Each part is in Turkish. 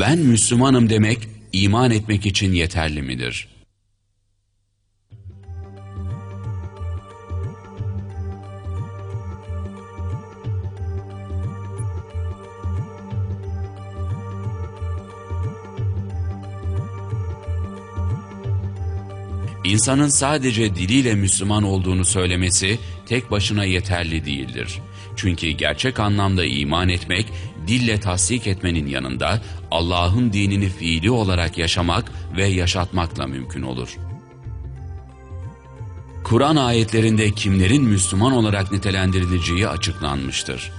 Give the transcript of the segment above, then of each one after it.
ben Müslümanım demek iman etmek için yeterli midir? İnsanın sadece diliyle Müslüman olduğunu söylemesi tek başına yeterli değildir. Çünkü gerçek anlamda iman etmek, dille tasdik etmenin yanında Allah'ın dinini fiili olarak yaşamak ve yaşatmakla mümkün olur. Kur'an ayetlerinde kimlerin Müslüman olarak nitelendirileceği açıklanmıştır.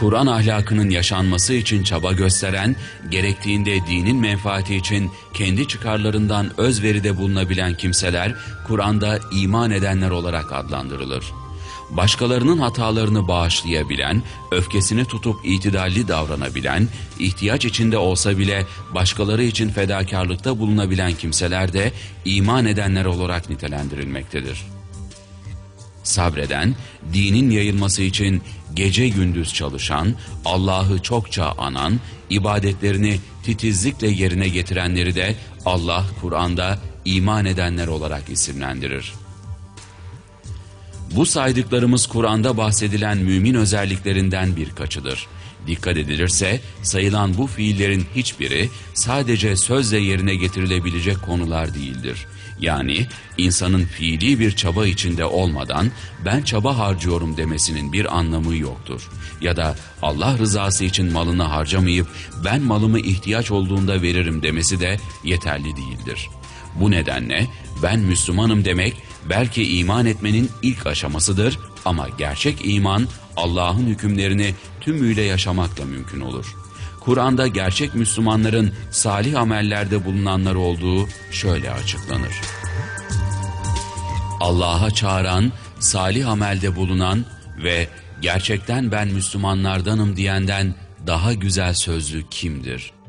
Kur'an ahlakının yaşanması için çaba gösteren, gerektiğinde dinin menfaati için kendi çıkarlarından özveride bulunabilen kimseler, Kur'an'da iman edenler olarak adlandırılır. Başkalarının hatalarını bağışlayabilen, öfkesini tutup itidalli davranabilen, ihtiyaç içinde olsa bile başkaları için fedakarlıkta bulunabilen kimseler de iman edenler olarak nitelendirilmektedir sabreden, dinin yayılması için gece gündüz çalışan, Allah'ı çokça anan, ibadetlerini titizlikle yerine getirenleri de Allah Kur'an'da iman edenler olarak isimlendirir. Bu saydıklarımız Kur'an'da bahsedilen mümin özelliklerinden birkaçıdır. Dikkat edilirse sayılan bu fiillerin hiçbiri sadece sözle yerine getirilebilecek konular değildir. Yani insanın fiili bir çaba içinde olmadan ben çaba harcıyorum demesinin bir anlamı yoktur. Ya da Allah rızası için malını harcamayıp ben malımı ihtiyaç olduğunda veririm demesi de yeterli değildir. Bu nedenle ben Müslümanım demek belki iman etmenin ilk aşamasıdır ama gerçek iman Allah'ın hükümlerini tümüyle yaşamakla mümkün olur. Kur'an'da gerçek Müslümanların salih amellerde bulunanlar olduğu şöyle açıklanır. Allah'a çağıran, salih amelde bulunan ve gerçekten ben Müslümanlardanım diyenden daha güzel sözlü kimdir?''